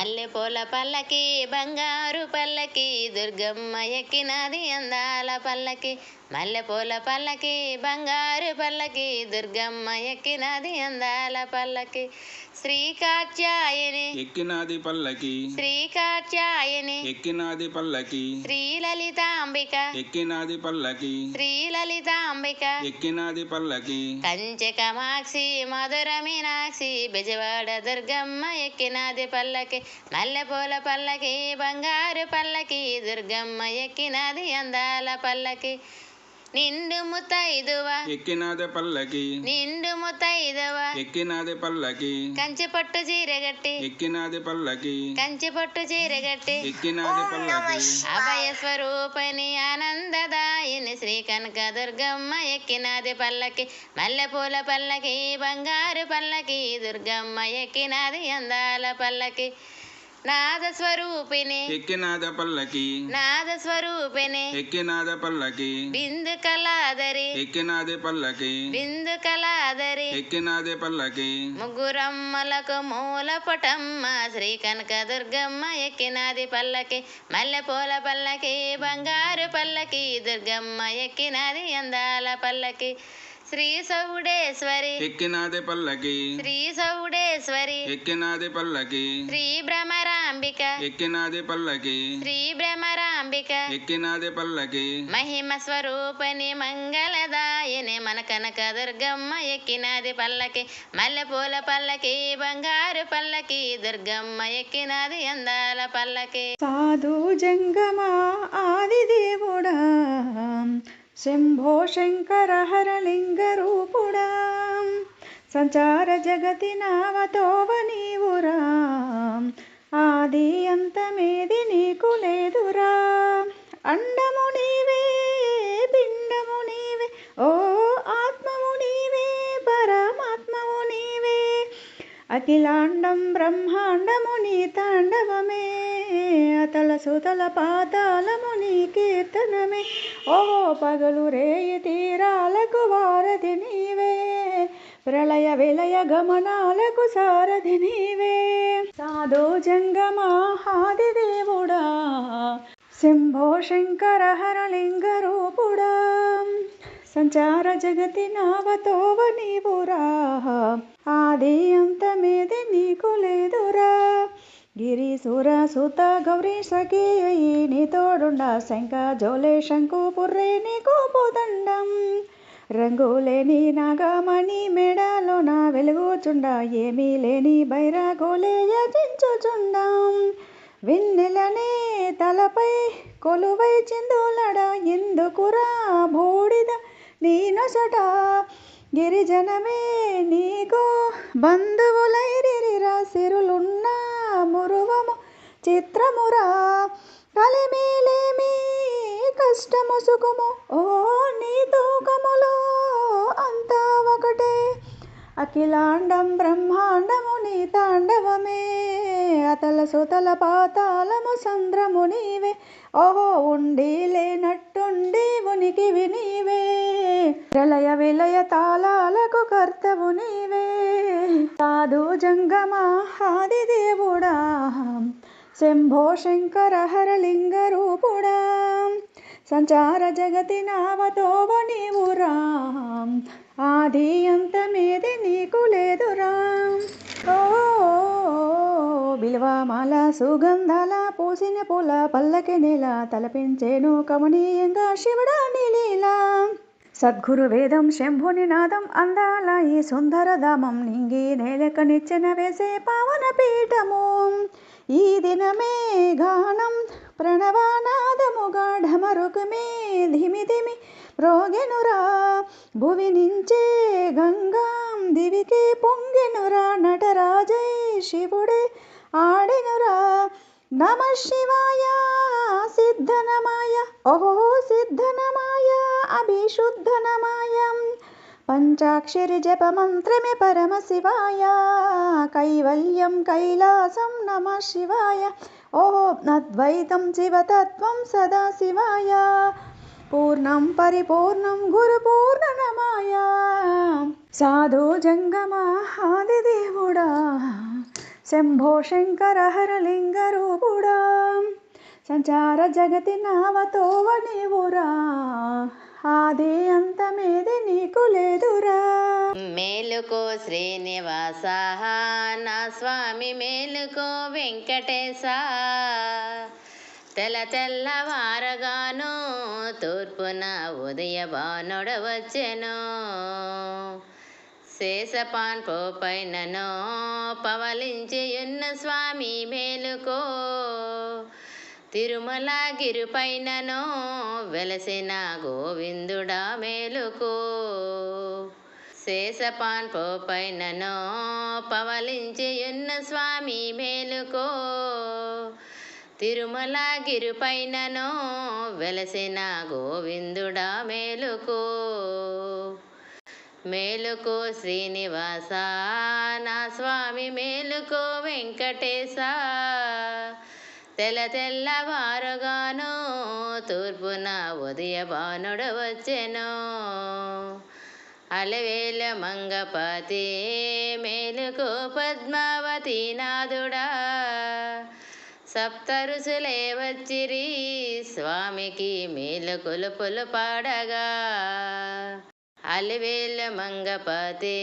మల్లెపూల పల్లకి బంగారు పల్లకి దుర్గమ్మ ఎక్కినది అందాల పల్లకి. మల్లెపూల పల్లకి బంగారు పల్లకి దుర్గమ్మ ఎక్కినది అందాల పల్లకి. శ్రీకాత్యాయని ఎక్కినాది పల్లకి శ్రీకాత్యాయని ఎక్కినాది పల్లకి శ్రీలలితాంబిక ఎక్కినాది పల్లకి శ్రీలలితాంబిక. ఎక్కినాది పల్లకి. కంచె కమాక్షి మధుర మీనాక్షి బెజవాడ దుర్గమ్మ ఎక్కినది పల్లకి. మల్లెపూల పల్లకి బంగారు పల్లకి దుర్గమ్మ ఎక్కినది అందాల పల్లకి. నిండు ముత్తైదువ. ఎక్కినాది పల్లకి. నిండు ముత్తైదువ. ఎక్కినాది పల్లకి. కంచె పట్టు చీరగట్టి ఎక్కినాది పల్లకి. కంచె పట్టు చీరగట్టి ఎక్కినాది పల్లకి. అభయ స్వరూపని ఆనందదాయిని శ్రీ కనక దుర్గమ్మ ఎక్కినది పల్లకి. మల్లెపూల పల్లకి బంగారు పల్లకి దుర్గమ్మ ఎక్కినది అందాల పల్లకి. నాద స్వరూపిణి ఎక్కినాద పల్లకి నాద స్వరూపిణి ఎక్కినాద పల్లకి బిందు కళాదరి ఎక్కినాది పల్లకి బిందు కళాదరి ఎక్కినాది పల్లకి ముగ్గురమ్మలకు మూల పటమ్మ శ్రీ కనక దుర్గమ్మ ఎక్కినది పల్లకి మల్లెపూల పల్లకి బంగారు పల్లకి దుర్గమ్మ ఎక్కినది అందాల పల్లకి శ్రీ సౌడేశ్వరి. ఎక్కినాది పల్లకి. శ్రీ సౌడేశ్వరి. ఎక్కినాది పల్లకి. శ్రీ భ్రమరాంబిక ఎక్కినాది పల్లకి. శ్రీ భ్రమరాంబిక ఎక్కినాది పల్లకి. మహిమ స్వరూపని మంగళదాయని మన కనక దుర్గమ్మ ఎక్కినది పల్లకి. మల్లెపూల పల్లకి బంగారు పల్లకి దుర్గమ్మ ఎక్కినది అందాల పల్లకి. సాధు జంగమా ఆదిదేవుడా శంభో శంకర హరలింగ రూపుడా సంచార జగతి నావతోవ నీవురా ఆది అంతమేది నీకు లేదురా. అండము నీవే పిండము నీవే. ఓ ఆత్మము అఖిలాండం బ్రహ్మాండము నీ తాండవమే అతల సుతల పాతాలము నీ కీర్తనమే. ఓ పగలు రేయి తీరాలకు వారధి నీవే ప్రళయ విలయ గమనాలకు సారథి నీవే. సాధో జంగమాహాది దేవుడా శంభో శంకర హరలింగ రూపుడా. సంచార జగతి నావతోవ నీవురా ఆది అంతమేది నీకు లేదురా. గిరిసుర సుత గౌరీ సఖీ నీ తోడుండా. శంక జోలే శంకు పుర్రే నీకు పోదండం రంగులేని నాగమణి మెడలో నా వెలుగుచుండ ఏమీ లేని బైరాగోలే యజించుచుండం వెన్నెలనే తలపై కొలువై చిందులడ. ఎందుకురా బూడిద నీనొసట గిరిజనమే నీకు బంధువులైరిరా సిరులున్న మురువము చిత్రమురా. కలిమేలేమి కష్టము సుఖము ఓ నీ తూకములో అంతా ఒకటే. అఖిలాండం బ్రహ్మాండము నీ తాండవమే అతల సుతల పాతాళము సంద్రము నీవే. ఓహో ఉండి లేనట్టుండి ఉనికివి నీవే. ప్రళయ విలయ తాళాలకు కర్తవు నీవే. సాధు జంగమా ఆది దేవుడా. శంభో శంకర హరలింగ రూపుడా. సంచార జగతి నావతోవ నీవురా ఆది అంతమేది నీకు లేదురా. ఓ బిల్వమాల సుగంధాల పూసిన పూల పల్లకి నేల తలపించేను కమనీయంగా శివుడా నీలీలా. సద్గురు వేదం శంభుని నాదం అందాల ఈ సుందర ధామం నింగి నేలక నిచ్చెన వేసే పావన పీఠము. ఈ దినమే గానం ప్రణవానాదము గాఢమరుకుమే ధిమి ధిమి రోగెనురా. భువి నుంచే గంగాం దివికే పొంగెనురా నటరాజై శివుడే आडिनुरा नमः शिवाय सिद्धनमाय ओहो सिद्धनमाया अभिशुद्धनमायं पञ्चाक्षरि जपमन्त्रमि परमशिवाय कैवल्यं कैलासं नमः शिवाय ओहो नद्वैतं शिवतत्त्वं सदा शिवाय पूर्णं परिपूर्णं गुरुपूर्णनमाया साधो जङ्गमाहादिदेवुडा శంభో శంకర హరలింగ రూపుడా. సంచార జగతి నావతోవ నీవురా ఆది అంతమేది నీకు లేదురా. మేలుకో శ్రీనివాస నా స్వామి మేలుకో వెంకటేశ. తెల తెల్లవారగాను తూర్పున ఉదయ బానుడ వచ్చెను. శేషపాన్ పోపైనను పవలించి ఉన్న స్వామి మేలుకో. తిరుమల గిరిపైనను వెలసిన గోవిందుడా మేలుకో. శేషపాన్ పోపైనను పవలించి ఉన్న స్వామి మేలుకో. తిరుమల గిరిపైనను వెలసిన గోవిందుడా మేలుకో. మేలుకో శ్రీనివాస నా స్వామి మేలుకో వెంకటేశ. తెల్ల తెల్లవారుగాను తూర్పున ఉదయ బాణుడు వచ్చెను. అలవేల మంగపతి మేలుకు పద్మావతి నాదుడా సప్తరుసులే వచ్చిరి స్వామికి మేలు కొలుపులు పాడగా. అలివేల మంగపతే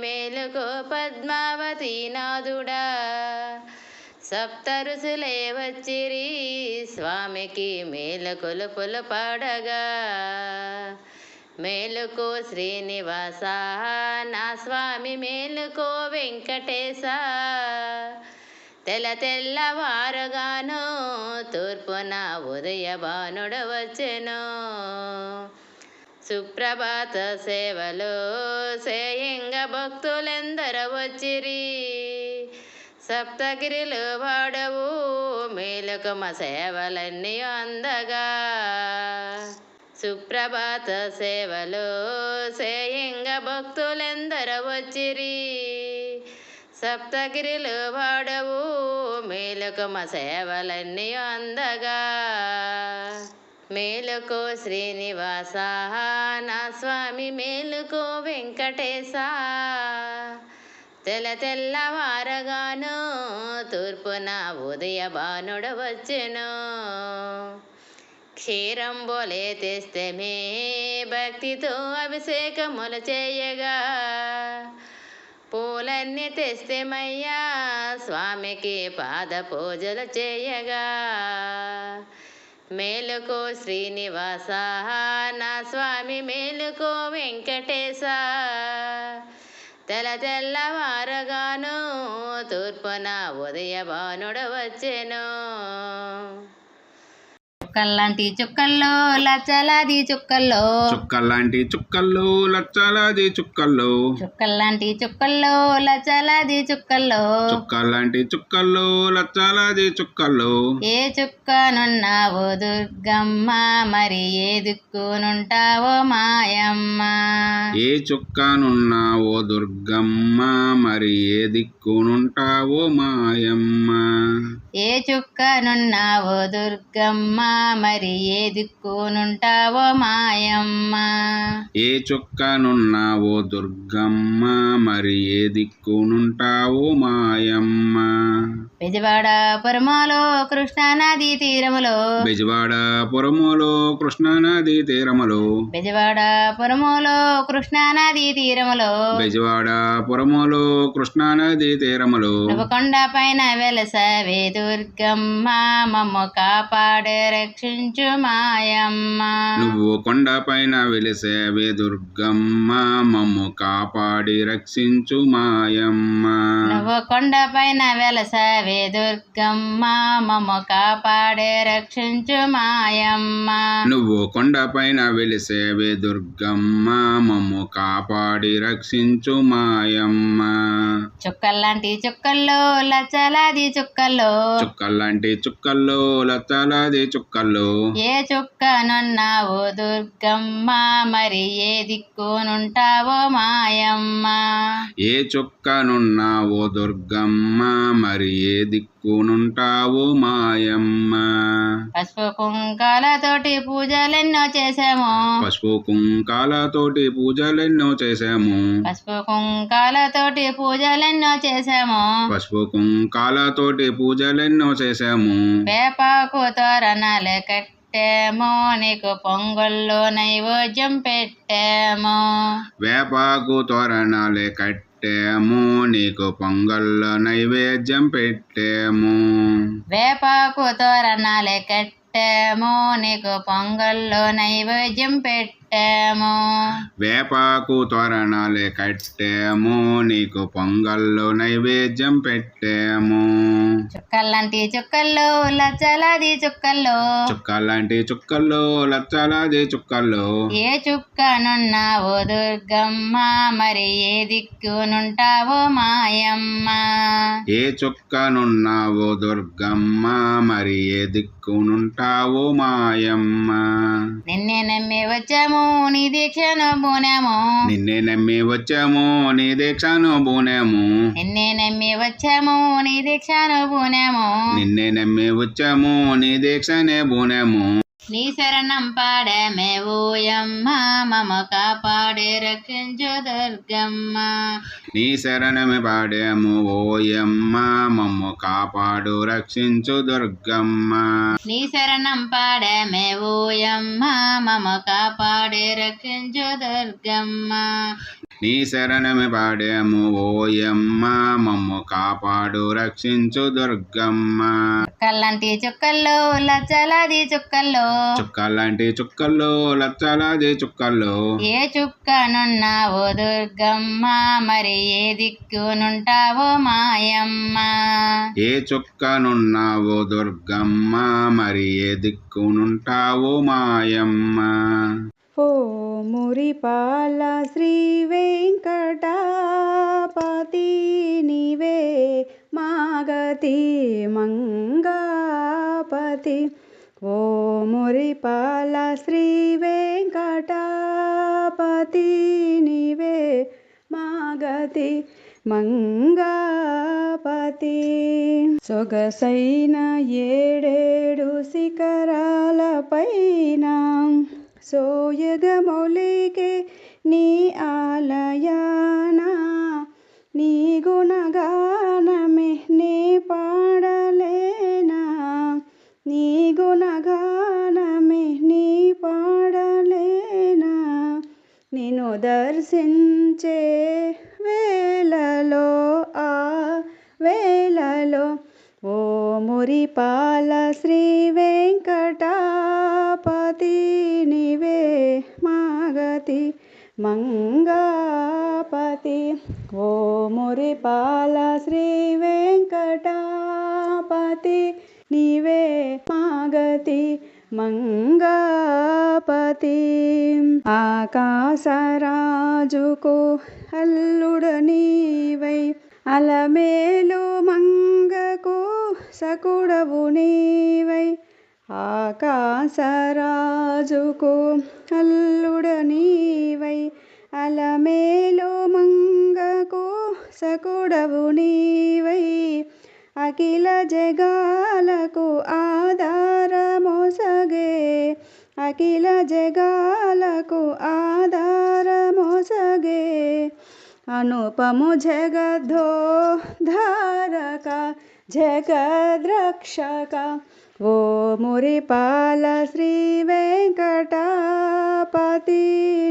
మేలుకో పద్మావతి నాదుడా. సప్తరుసులే వచ్చిరి స్వామికి మేలు కొలుపులు పాడగా మేలుకో శ్రీనివాస నా స్వామి మేలుకో వెంకటేశ. తెల్ల తెల్లవారుగాను తూర్పున ఉదయ బాణుడు వచ్చెను. సుప్రభాత సేవలో సేయింగ భక్తులెందర వచ్చిరి. సప్తగిరిలు వాడవు మేలుకమ సేవలన్నీ అందగా. సుప్రభాత సేవలో సేయింగ భక్తులెందర వచ్చిరి. సప్తగిరిలు వాడవు మేలుకమ సేవలన్నీ అందగా. మేలుకో శ్రీనివాస నా స్వామి మేలుకో వెంకటేశ. తెల్ల తెల్లవారగాను తూర్పున ఉదయ బాణుడు వచ్చెను. క్షీరం బోలే తెస్తే మే భక్తితో అభిషేకములు చేయగా. పూలన్నీ తెస్తేమయ్యా స్వామికి పాద పూజలు చేయగా. మేలుకో శ్రీనివాస నా స్వామి మేలుకో వెంకటేశ. తెల్ల తెల్లవారగాను తూర్పున ఉదయ బాణుడు వచ్చెను. చుక్కల్లాంటి చుక్కల్లో లచ్చలాది చుక్కల్లో. చుక్కల్లాంటి చుక్కల్లో లచ్చాలాది చుక్కల్లో. చుక్కల్లాంటి చుక్కల్లో లచ్చలాది చుక్కల్లో. చుక్కల్లాంటి చుక్కల్లో లచ్చాలాది చుక్కల్లో. ఏ చుక్కనున్నావో దుర్గమ్మ మరి ఏ దిక్కునుంటావో మాయమ్మ. ఏ చుక్కనున్నావో దుర్గమ్మ మరి ఏ దిక్కునుంటావో మాయమ్మ. ఏ చుక్కనున్నావో దుర్గమ్మ మరి ఏ దిక్కునుంటావో మాయమ్మ? ఏ చుక్కనున్నావో దుర్గమ్మ మరి ఏ దిక్కునుంటావో మాయమ్మ? బెజవాడ పురమాలో కృష్ణానది తీరములో. బెజవాడ పురములో కృష్ణానది తీరములో. బెజవాడ పురములో కృష్ణానది తీరములో. బెజవాడ పురములో కృష్ణానది తీరములో. నువ్వు కొండ పైన వెలసవే దుర్గమ్మ మమ్ము కాపాడే రక్షించు మాయమ్మ నువ్వు కొండపైన వెలిసేవే దుర్గమ్మ మమ్ము కాపాడి రక్షించు మాయమ్మ నువ్వు కొండ పైన వెలసవే దుర్గమ్మ మమ్ము కాపాడే రక్షించు మాయమ్మ నువ్వు కొండపైన వెలిసేవే దుర్గమ్మ మమ్ము కాపాడి రక్షించు మాయమ్మ చుక్కల్లాంటి చుక్కల్లో లచ్చలాది చుక్కల్లో. చుక్కల్లాంటి చుక్కల్లో లచ్చాలాది చుక్కల్లో ఏ చుక్కనున్నావో దుర్గమ్మ మరి ఏ దిక్కునుంటావో మాయమ్మ. ఏ చుక్కనున్నావో దుర్గమ్మ మరి ఏ దిక్కు దిక్కునుంటావు మాయమ్మ. పసుపు కుంకాలతోటి పూజలెన్నో చేసాము పసుపు కుంకాలతోటి పూజలెన్నో చేశాము. పసుపు కుంకాలతోటి పూజలెన్నో చేసాము పసుపు కుంకాలతోటి పూజలెన్నో చేశాము. వేపాకు తోరణాలు కట్టాము నీకు పొంగల్లో నైవేద్యం పెట్టాము. వేపాకు తోరణాలే పెట్టాము నీకు పొంగల్లో నైవేద్యం పెట్టాము. వేపాకు తోరణాలు కట్టాము నీకు పొంగల్లో నైవేద్యం పెట్టాము. వేపాకు తోరణాలే కట్టాము నీకు పొంగల్లో నైవేద్యం పెట్టాము. చుక్కల్లాంటి చుక్కల్లో లచ్చలాది చుక్కల్లో. చుక్కలాంటి చుక్కల్లో లచ్చలాది చుక్కల్లో. ఏ చుక్కనున్నావో దుర్గమ్మ మరి ఏ దిక్కునుంటావో మాయమ్మ. ఏ చుక్కనున్నావో దుర్గమ్మ మరి ఏ దిక్కునుంటావో మాయమ్మ. నిన్నే నమ్మి వచ్చాము నీ దీక్షను బూనాము నిన్నే నమ్మి వచ్చాము నీ దీక్షను బూనాము నిన్నే నమ్మి వచ్చాము నీ దీక్షను బూనాము నిన్నే నమ్మి వచ్చాము నీ దీక్షనే బూనాము నీ శరణం పాడమే ఓయమ్మ మమ కాపాడే రక్షించు దుర్గమ్మ. నీ శరణమే పాడాము ఓయమ్మ మమ్ము కాపాడు రక్షించు దుర్గమ్మ. నీ శరణం పాడమే ఓయమ్మ మమ కాపాడే రక్షించు దుర్గమ్మ. నీ శరణమే పాడాము ఓయమ్మ మమ్ము కాపాడు రక్షించు దుర్గమ్మ. చుక్కల్లాంటి చుక్కల్లో లచ్చలాది చుక్కల్లో. చుక్కలాంటి చుక్కల్లో లచ్చలాది చుక్కల్లో. ఏ చుక్కనున్నావో దుర్గమ్మ మరి ఏ దిక్కునుంటావో మాయమ్మ. ఏ చుక్కనున్నావో దుర్గమ్మ మరి ఏ దిక్కునుంటావో మాయమ్మ. ఓ మురిపాల శ్రీ వెంకటాపతి నీవే మాగతి మంగాపతి. ఓ మురిపాల శ్రీ వెంకటాపతి నీవే మాగతి మంగాపతి. సొగసైన ఏడేడు శిఖరాలపైన సోయగమొలికే నీ ఆలయాన నీ గుణగానమే నే పాడలేనా నీ గుణగానమే నీ పాడలేనా నిన్ను దర్శించే వేళలో ఆ వేళలో ఓ మురిపాల శ్రీ వెంకటా వెంకటాపతి నీవే మాగతి మంగాపతి. ఓ మురిపాల శ్రీ వెంకటాపతి నీవే మాగతి మంగాపతి. ఆకాశరాజుకు అల్లుడు నీవై అలమేలు మంగకు సకుడవు నీవై. ఆకాశరాజుకు అల్లుడ నీవై అలమేలు మంగకు సకుడవు నీవై. అఖిల జగాలకు ఆధారమోసగే అఖిల జగాలకు ఆధారమోసగే. అనుపము జగద్ధో ధారక జగద్రక్షక ఓ మురిపాల శ్రీ వెంకటాపతి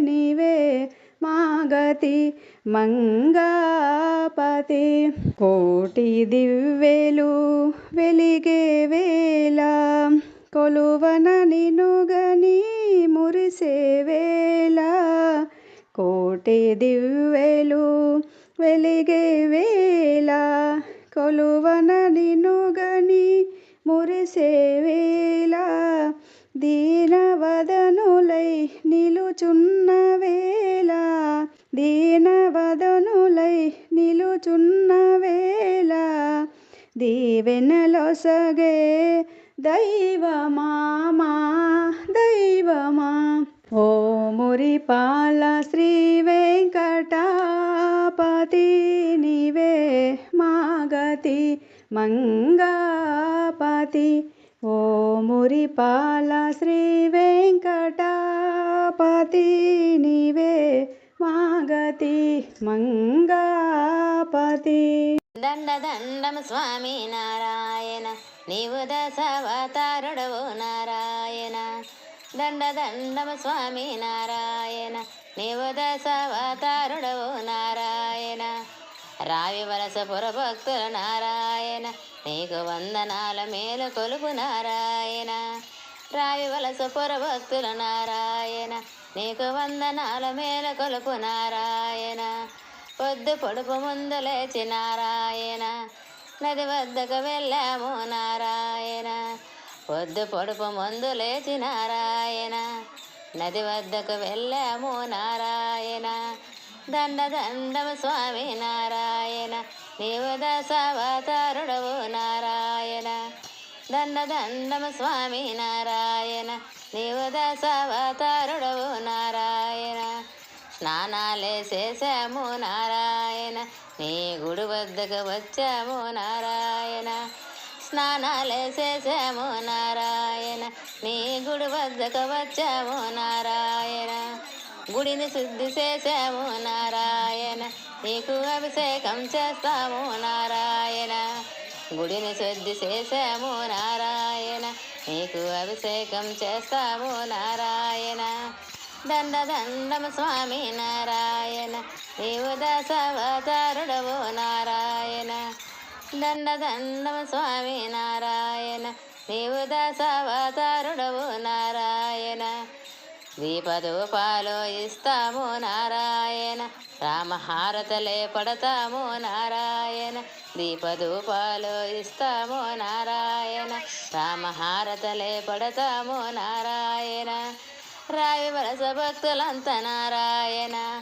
నివే మాగతి మంగాపతి. కోటి దివ్వెలు వెలిగే వేళ కొలువన నినుగని మురిసే వేళ. కోటి దివ్వెలు వెలిగే వేళ కొలువన నినుగని మురిసే దీనవదనులై నిలుచున్న వేళ దీనవదనులై నిలుచున్న వేళ దీవెనలొసగే దైవమా మా దైవమా. ఓ మురిపాల శ్రీ వెంకటాపతి నివే మాగతి మంగాపతి ఓ మురిపాల శ్రీ వెంకటాపతి నీవే మాగతి మంగాపతి. దండ దండం స్వామి నారాయణ నీవు దశవతారుడవు నారాయణ. దండ దండం స్వామి నారాయణ నీవు దశవతారుడవు నారాయణ. రావి వలస పురభక్తుల నారాయణ నీకు వందనాల మేలు కొలుపు నారాయణ. రావి వలస పురభక్తుల నారాయణ నీకు వందనాల మేల కొలుపు నారాయణ. పొద్దు పొడుపు ముందు లేచి నారాయణ నది వద్దకు వెళ్ళాము నారాయణ. పొద్దు పొడుపు ముందు లేచి నారాయణ నది వద్దకు వెళ్ళాము నారాయణ. దండ దండమ స్వామి నారాయణ నీవు దశావతారుడవు నారాయణ. దండ దండమ స్వామి నారాయణ నీవు దశావతారుడవు నారాయణ. స్నానాలే చేశాము నారాయణ నీ గుడి వద్దకు వచ్చాము నారాయణ. స్నానాలే చేశాము నారాయణ నీ గుడి వద్దకు వచ్చాము నారాయణ. గుడిని శుద్ధి చేసాము నారాయణ నీకు అభిషేకం చేస్తాము నారాయణ. గుడిని శుద్ధి చేసాము నారాయణ నీకు అభిషేకం చేస్తాము నారాయణ. దండ దండమ స్వామి నారాయణ నీవు దశావతారుడవు నారాయణ. దండ దండమ స్వామి నారాయణ నీవు దశావతారుడవు నారాయణ. దీపధూపాలు ఇస్తాము నారాయణ రామహారతలే పడతాము నారాయణ. దీపధూపాలు ఇస్తాము నారాయణ రామహారతలే పడతాము నారాయణ. రావి వలస భక్తులంత నారాయణ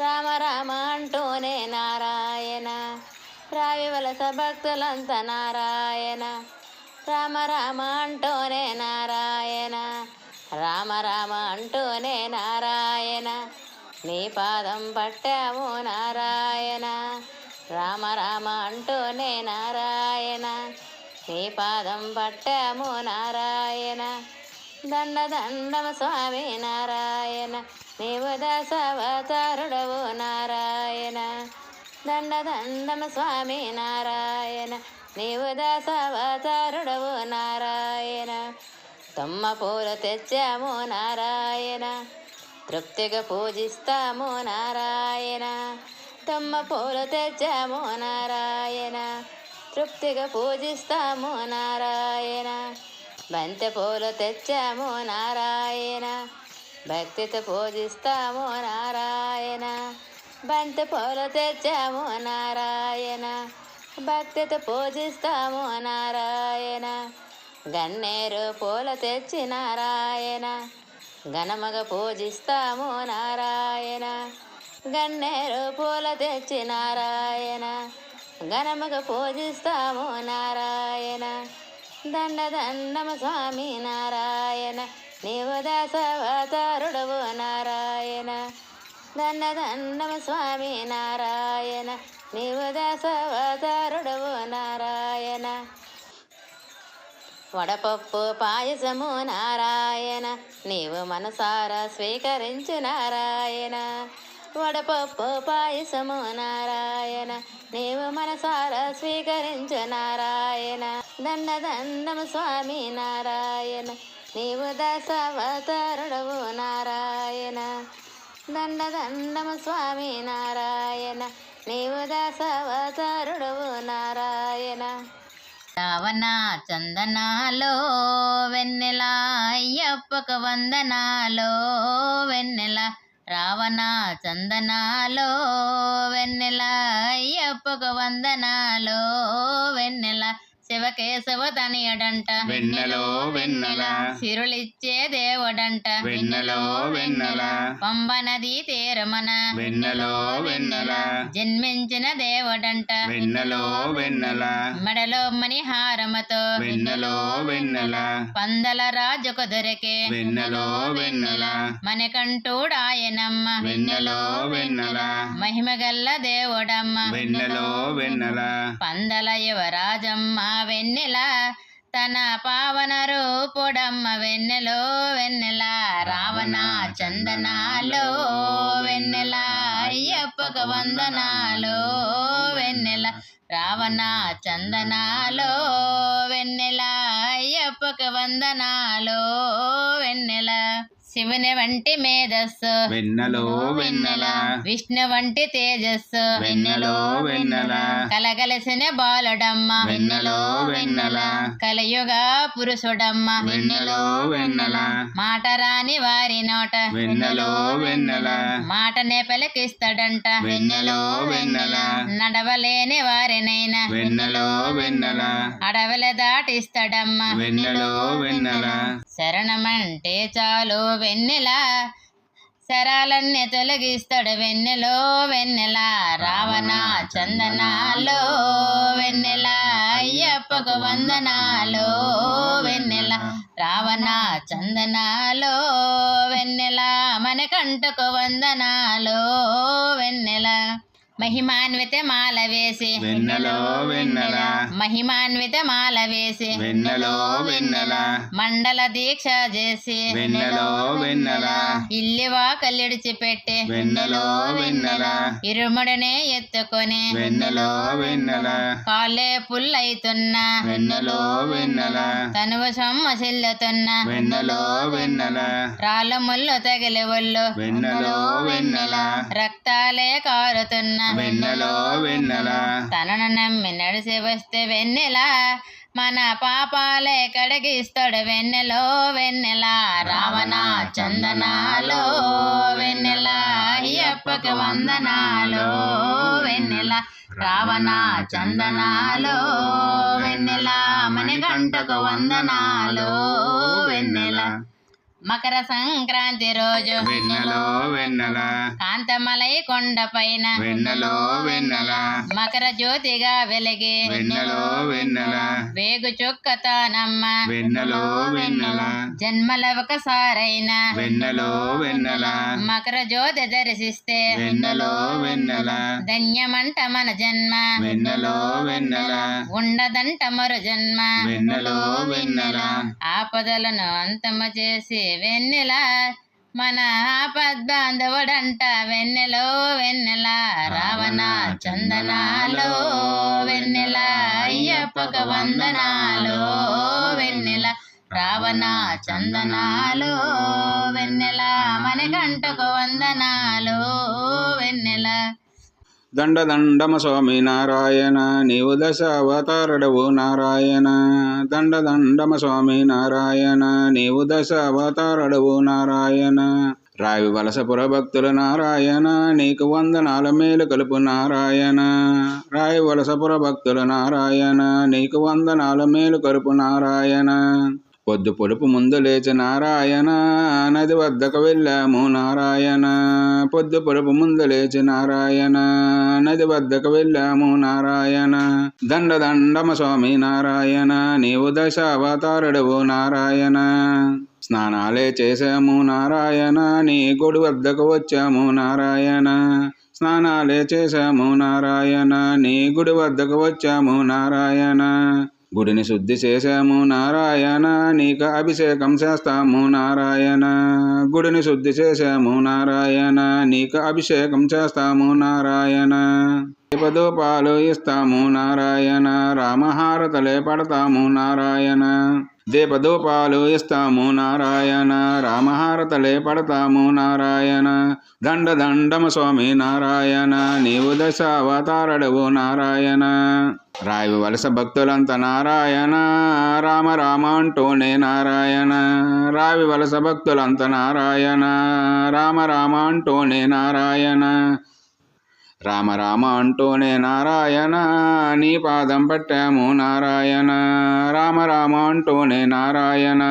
రామ రామ అంటూనే నారాయణ. రావి వలస భక్తులంత నారాయణ రామ రామ అంటూనే నారాయణ. రామ రామ అంటూనే నారాయణ. నీ పాదం పట్టాము నారాయణ. రామ రామ అంటూనే నారాయణ. నీ పాదం పట్టాము నారాయణ. దండ దండమ స్వామి నారాయణ. నీవు దశావతారుడవు నారాయణ. దండ దండమ స్వామి నారాయణ. నీవు దశావతారుడవు నారాయణ. తమ్మ పూలు తెచ్చాము నారాయణ తృప్తిగా పూజిస్తాము నారాయణ. తమ్మ పూల తెచ్చాము నారాయణ తృప్తిగా పూజిస్తాము నారాయణ. బంతి పూలు తెచ్చాము నారాయణ భక్తితో పూజిస్తాము నారాయణ. బంతి పూలు తెచ్చాము నారాయణ భక్తితో పూజిస్తాము నారాయణ. గన్నేరు పూల తెచ్చి నారాయణ ఘనమగ పూజిస్తాము నారాయణ. గన్నేరు పూల తెచ్చి నారాయణ ఘనమగ పూజిస్తాము నారాయణ. దండ దండమ స్వామి నారాయణ నీవు దాసవతారుడవు నారాయణ. దండ దండమ స్వామి నారాయణ నీవు దాసవతారుడవు నారాయణ. వడపప్పు పాయసము నారాయణ నీవు మనసారా స్వీకరించు నారాయణ. వడపప్పు పాయసము నారాయణ నీవు మనసారా స్వీకరించు నారాయణ. దండ దండము స్వామి నారాయణ నీవు దశావతారుడవు నారాయణ. దండ దండము స్వామి నారాయణ నీవు దశావతారుడవు నారాయణ. రావణ చందనాలో వెన్నెల అయ్యప్పక వందనాలో వెన్నెల రావణ చందనాలో వెన్నెల అయ్యప్పక వందనాలో వెన్నెల శివకేశవ తనియడంట వెన్నెలో వెన్నెల. సిరులిచ్చే దేవుడంట. వెన్నెలో వెన్నెల. పంబ నది తీరమన. వెన్నెలో వెన్నెల. జన్మించిన దేవుడంట. వెన్నెలో వెన్నెల. మెడలో మణిహారమతో. వెన్నెలో వెన్నెల. పందల రాజుకు దొరికే వెన్నెలో. వెన్నెల మనకంటూడాయనమ్మ వెన్నెలో వెన్నెల. మహిమగల్ల దేవుడమ్మ. వెన్నెలో వెన్నెల. పందల యువరాజమ్మ. వెన్నెల తన పావన రూపుడమ్మ వెన్నెలో వెన్నెల రావణ చందనాలో వెన్నెల అయ్యప్పక వందనాలో వెన్నెల రావణ చందనాలో వెన్నెల అయ్యప్పక వందనాలో వెన్నెల. శివుని వంటి మేధస్సు. వెన్నెలో వెన్నెల. విష్ణు వంటి తేజస్సు. వెన్నెలో వెన్నెల. కలగలసిన బాలుడమ్మ. వెన్నెలో వెన్నెల. కలయుగ పురుషుడమ్మ. వెన్నెలో వెన్నెల. మాట రాని వారి నోట. వెన్నెలో వెన్నెల. మాటనే పలికిస్తాడంట వెన్నెలో వెన్నెల. నడవలేని వారినైనా. వెన్నెలో వెన్నెల. అడవుల దాటిస్తాడమ్మ. వెన్నెలో. వెన్నెల. శరణమంటే చాలు వెన్నెల శరాలన్నీ తొలగిస్తాడు వెన్నెలో వెన్నెల రావణ చందనాలో వెన్నెల అయ్యప్పకు వందనాలో వెన్నెల రావణ చందనాలో వెన్నెల మనకంటకు వందనాలో వెన్నెల. మహిమాన్విత మాల వేసి. వెన్నెలో వెన్నెల. మహిమాన్విత మాల వేసి. వెన్నెలో వెన్నెల. మండల దీక్ష చేసి. వెన్నెలో వెన్నెల. ఇల్లి వాకలిడిచి పెట్టి. వెన్నెలో వెన్నెల. ఇరుముడినే ఎత్తుకొని. వెన్నెలో వెన్నెల. కాళ్ళే పుల్లైతున్నా. వెన్నెలో వెన్నెల. తనువు సొమ్మ చెల్లుతున్నా. వెన్నెలో వెన్నెల. రాళ్ళు ముళ్ళు తగిలి ఒళ్ళు. వెన్నెలో వెన్నెల. రక్తాలే కారుతున్నా. వెన్నెలో వెన్నెల. తనను నమ్మి నడిచి వస్తే వెన్నెల. మన పాపాలే కడిగిస్తాడు వెన్నెలో వెన్నెల. రావణ చందనాలో వెన్నెల. అయ్యప్పకి వందనాలో వెన్నెల. రావణ చందనాలో వెన్నెల. మన గంటకు వందనాలో వెన్నెల. మకర సంక్రాంతి రోజు వెన్నెలో వెన్నెల. కాంతమలై కొండ పైన వెన్నెలో వెన్నెల. మకర జ్యోతిగా వెలిగి వెన్నెలో వెన్నెల. వేగు చుక్కతానమ్మ. వెన్నెలో వెన్నెల. జన్మల ఒకసారైనా వెన్నెలో వెన్నెల. మకర జ్యోతి దర్శిస్తే వెన్నెలో వెన్నెల. ధన్యమంట మన జన్మ. వెన్నెలో వెన్నెల. ఉండదంట మరు జన్మ. వెన్నెలో వెన్నెల. ఆపదలను అంతము చేసి వెన్నెల మన ఆపద్బాంధవుడంట వెన్నెలో వెన్నెల రావణ చందనాలో వెన్నెల అయ్యప్పక వందనాలో వెన్నెల రావణ చందనాలో వెన్నెల మనకంటకు వందనాలో దండదండమ స్వామి నారాయణ నీవు దశ అవతారడవు నారాయణ. దండదండమ స్వామి నారాయణ నీవు దశ అవతారడవు నారాయణ. రావి వలసపుర భక్తుల నారాయణ నీకు వందనాల మేలు కలుపు నారాయణ. రాయి వలసపుర భక్తుల నారాయణ నీకు వందనాల మేలు కలుపు నారాయణ. పొద్దు పొడుపు ముందు లేచి నారాయణ నది వద్దకు వెళ్ళాము. నారాయణ పొద్దు పొడుపు ముందు లేచి నారాయణ నది వద్దకు వెళ్ళాము. నారాయణ దండ దండమ స్వామి నారాయణ నీవు దశావతారుడవు నారాయణ. స్నానాలే చేశాము. నారాయణ నీ గుడి వద్దకు వచ్చాము. నారాయణ స్నానాలే చేశాము. నారాయణ నీ గుడి వద్దకు వచ్చాము. నారాయణ గుడిని శుద్ధి చేశాము నారాయణ నీకు అభిషేకం చేస్తాము నారాయణ. గుడిని శుద్ధి చేసాము నారాయణ నీకు అభిషేకం చేస్తాము నారాయణ. దీపదూపాలు ఇస్తాము నారాయణ. రామహారతలే పడతాము నారాయణ. దీపదూపాలు ఇస్తాము నారాయణ రామహారతలే పడతాము నారాయణ. దండ దండమ స్వామి నారాయణ నీవు దశ అవతారడవు నారాయణ. రాయి వలస భక్తులంత నారాయణ రామ రామ అంటూనే నారాయణ. రావి వలస భక్తులంత నారాయణ రామ రామ అంటూనే నారాయణ. రామ రామ అంటూనే నారాయణ నీ పాదం పట్టాము నారాయణ. రామ రామ అంటూనే నారాయణ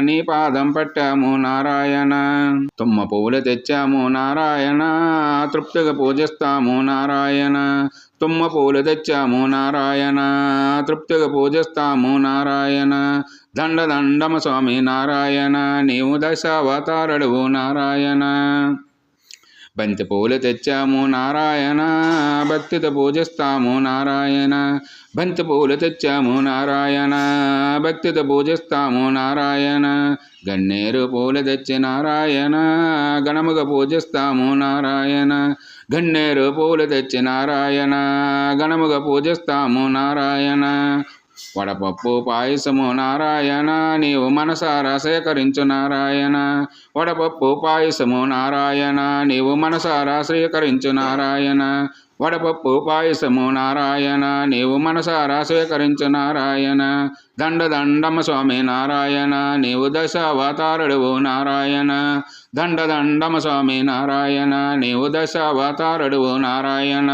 నీ పాదం పట్టాము నారాయణ. తుమ్మ పువ్వులు తెచ్చాము నారాయణ తృప్తిగా పూజిస్తాము నారాయణ. తుమ్మ పూలు తెచ్చాము నారాయణ తృప్తిగా పూజిస్తాము నారాయణ. దండ దండమ స్వామి నారాయణ నీవు దశావతారడువు నారాయణ. బంతి పూలు తెచ్చాము నారాయణ భక్తితో పూజిస్తాము నారాయణ. బంతి పూలు తెచ్చాము నారాయణ భక్తితో పూజిస్తాము నారాయణ. గన్నేరు పూలు తెచ్చి నారాయణ గణముగా పూజిస్తాము నారాయణ. గన్నేరు పూలు తెచ్చి నారాయణ గణముగా పూజిస్తాము నారాయణ. వడపప్పు పాయసము నారాయణ నీవు మనసారా సేకరించు నారాయణ. వడపప్పు పాయసము నారాయణ నీవు మనసారా స్వీకరించు నారాయణ. వడపప్పు పాయసము నారాయణ నీవు మనసారా స్వీకరించు నారాయణ. దండ దండమ స్వామి నారాయణ నీవు దశావతారుడువు నారాయణ. దండ దండమ స్వామి నారాయణ నీవు దశావతారుడువు నారాయణ.